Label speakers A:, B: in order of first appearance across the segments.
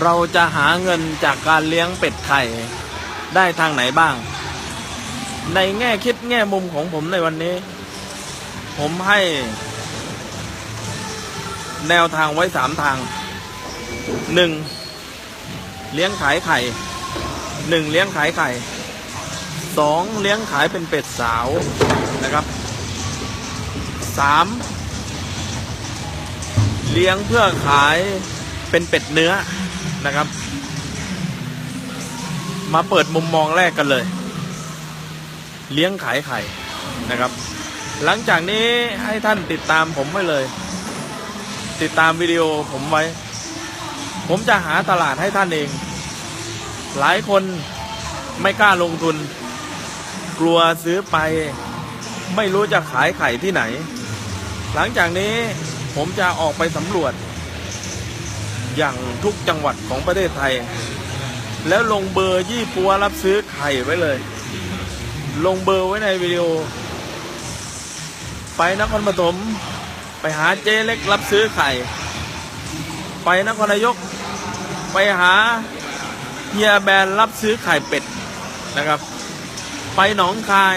A: เราจะหาเงินจากการเลี้ยงเป็ดไข่ได้ทางไหนบ้าง ในแง่คิดแง่มุมของผมในวันนี้ ผมให้ แนวทางไว้สามทางหนึ่งเลี้ยงขายไข่หนึ่งเลี้ยงขายไข่สองเลี้ยงขายเป็นเป็ดสาวนะครับสามเลี้ยงเพื่อขายเป็นเป็ดเนื้อ นะครับ มาเปิดมุมมองแรกกันเลย เลี้ยงขายไข่นะครับ หลังจากนี้ให้ท่านติดตามผมไว้เลย ติดตามวิดีโอผมไว้ ผมจะหาตลาดให้ท่านเอง หลายคนไม่กล้าลงทุน กลัวซื้อไป ไม่รู้จะขายไข่ที่ไหน หลังจากนี้ผมจะออกไปสำรวจ อย่างทุกจังหวัดของประเทศไทย แล้วลงเบอร์ยี่ปัวรับซื้อไข่ไว้เลย ลงเบอร์ไว้ในวิดีโอ ไปนครปฐมไปหาเจ๊เล็กรับซื้อไข่ ไปนครนายก ไปหาเฮียแบรนด์รับซื้อไข่เป็ดนะครับ ไปหนองคาย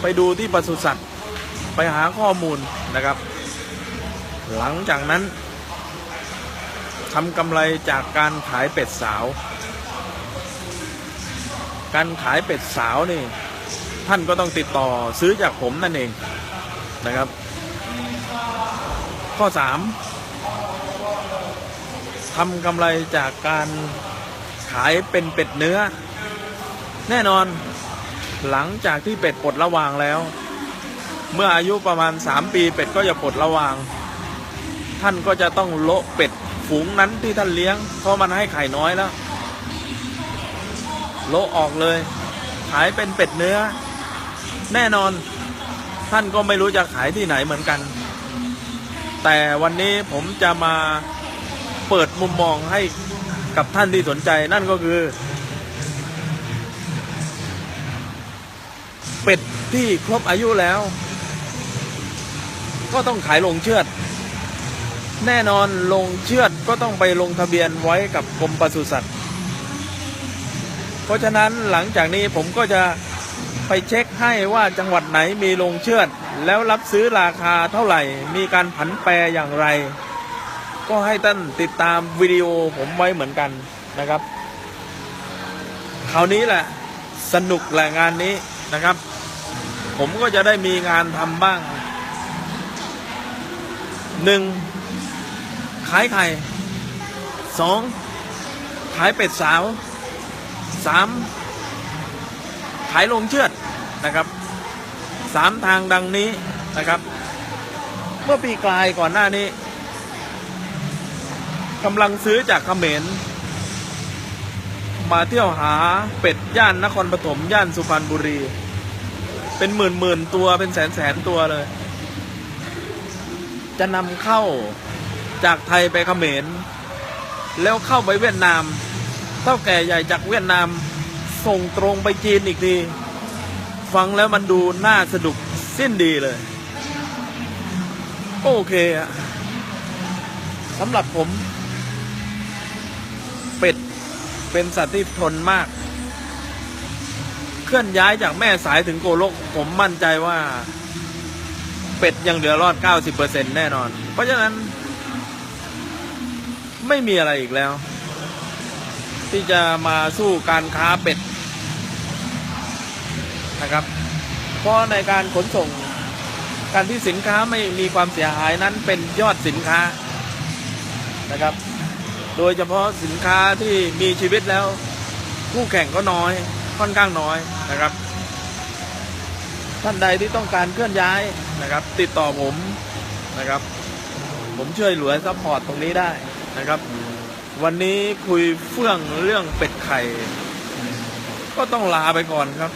A: ไปดูที่ปศุสัตว์ ไปหาข้อมูลนะครับ หลังจากนั้น ทำกำไรจากการขายเป็ดสาว การขายเป็ดสาวนี่ ท่านก็ต้องติดต่อซื้อจากผมนั่นเองนะครับ ข้อ 3ทำกำไรจากการขายเป็นเป็ดเนื้อ แน่นอนหลังจากที่เป็ดปลดระวางแล้ว เมื่ออายุประมาณ 3 ปีเป็ดก็จะปลดระวาง ท่านก็จะต้องโละเป็ด ฝูงนั้นที่ท่านเลี้ยงเพราะมันให้ไข่น้อยแล้วโละออกเลย ขายเป็นเป็ดเนื้อ แน่นอน ท่านก็ไม่รู้จะขายที่ไหนเหมือนกัน แต่วันนี้ผมจะมาเปิดมุมมองให้กับท่านที่สนใจนั่นก็คือ เป็ดที่ครบอายุแล้ว ก็ต้องขายลงเชือด แน่นอนลงเชือดก็ต้องไปลงทะเบียนไว้กับกรมปศุสัตว์ เพราะฉะนั้นหลังจากนี้ผมก็จะไปเช็คให้ว่าจังหวัดไหนมีลงเชือด แล้วรับซื้อราคาเท่าไหร่ มีการผันแปรอย่างไร ก็ให้ท่านติดตามวิดีโอผมไว้เหมือนกันนะครับคราวนี้แหละสนุกแหละงานนี้นะครับ ผมก็จะได้มีงานทำบ้างหนึ่ง ขายไข่สองขายเป็ดสาวสามขายลงเชือดนะครับสามทางดังนี้นะครับ เมื่อปีกลายก่อนหน้านี้กำลังซื้อจากเขมรมาเที่ยวหาเป็ดย่านนครปฐมย่านสุพรรณบุรี เป็นหมื่นหมื่นตัวเป็นแสนแสนตัวเลย จะนำเข้า จากไทยไปเขมร แล้วเข้าไปเวียดนาม เท่าแก่ใหญ่จากเวียดนามส่งตรงไปจีนอีกที ฟังแล้วมันดูน่าสนุกสิ้นดีเลย โอเคอะสำหรับผม เป็ดเป็นสัตว์ที่ทนมาก เคลื่อนย้ายจากแม่สายถึงโกโลก ผมมั่นใจว่า เป็ดยังเหลือรอด 90%แน่นอน เพราะฉะนั้น ไม่มีอะไรอีกแล้ว ที่จะมาสู้การค้าเป็ดนะครับ เพราะในการขนส่งการที่สินค้าไม่มีความเสียหายนั้นเป็นยอดสินค้านะครับ โดยเฉพาะสินค้าที่มีชีวิตแล้วคู่แข่งก็น้อยค่อนข้างน้อยนะครับ ท่านใดที่ต้องการเคลื่อนย้ายนะครับ ติดต่อผมนะครับ ผมช่วยเหลือซัพพอร์ตตรงนี้ได้ นะครับ วันนี้คุยเฟื่องเรื่องเป็ดไข่ ก็ต้องลาไปก่อนครับ